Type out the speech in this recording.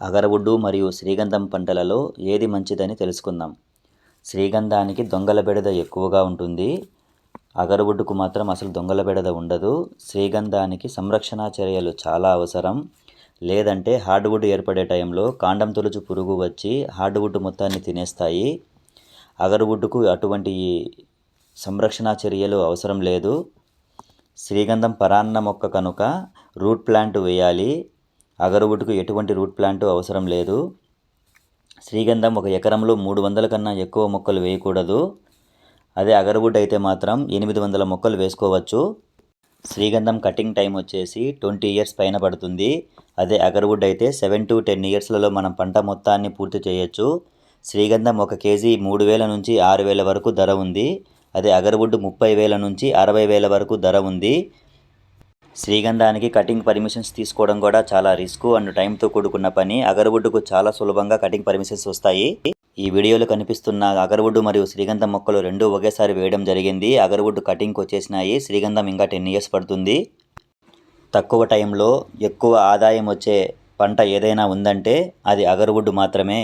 అగరవుడ్డు మరియు శ్రీగంధం పంటలలో ఏది మంచిదని తెలుసుకుందాం. శ్రీగంధానికి దొంగల బెడద ఎక్కువగా ఉంటుంది. అగరవుడ్డుకు మాత్రం అసలు దొంగల బెడద ఉండదు. శ్రీగంధానికి సంరక్షణ చర్యలు చాలా అవసరం. లేదంటే హార్డ్వుడ్ ఏర్పడే టైంలో కాండం తొలుచు పురుగు వచ్చి హార్డ్వుడ్ మొత్తాన్ని తినేస్తాయి. అగరవుడ్డుకు అటువంటి సంరక్షణ చర్యలు అవసరం లేదు. శ్రీగంధం పరాన్న మొక్క కనుక రూట్ ప్లాంట్ వేయాలి. అగరవుడ్కు ఎటువంటి రూట్ ప్లాంట్ అవసరం లేదు. శ్రీగంధం ఒక ఎకరంలో మూడు వందల కన్నా ఎక్కువ మొక్కలు వేయకూడదు. అదే అగరవుడ్ అయితే మాత్రం ఎనిమిది వందల మొక్కలు వేసుకోవచ్చు. శ్రీగంధం కటింగ్ టైం వచ్చేసి ట్వంటీ ఇయర్స్ పైన పడుతుంది. అదే అగరవుడ్ అయితే సెవెన్ టు టెన్ ఇయర్స్లలో మనం పంట మొత్తాన్ని పూర్తి చేయొచ్చు. శ్రీగంధం ఒక కేజీ మూడు వేల నుంచి ఆరు వేల వరకు ధర ఉంది. అదే అగర్వుడ్ ముప్పై వేల నుంచి అరవై వేల వరకు ధర ఉంది. శ్రీగంధానికి కటింగ్ పర్మిషన్స్ తీసుకోవడం కూడా చాలా రిస్క్ అండ్ టైంతో కూడుకున్న పని. అగరవుడ్డుకు చాలా సులభంగా కటింగ్ పర్మిషన్స్ వస్తాయి. ఈ వీడియోలో కనిపిస్తున్న అగరవుడ్ మరియు శ్రీగంధం మొక్కలు రెండూ ఒకేసారి వేయడం జరిగింది. అగరవుడ్ కటింగ్కి వచ్చేసినాయి. శ్రీగంధం ఇంకా టెన్ ఇయర్స్ పడుతుంది. తక్కువ టైంలో ఎక్కువ ఆదాయం వచ్చే పంట ఏదైనా ఉందంటే అది అగరవుడ్ మాత్రమే.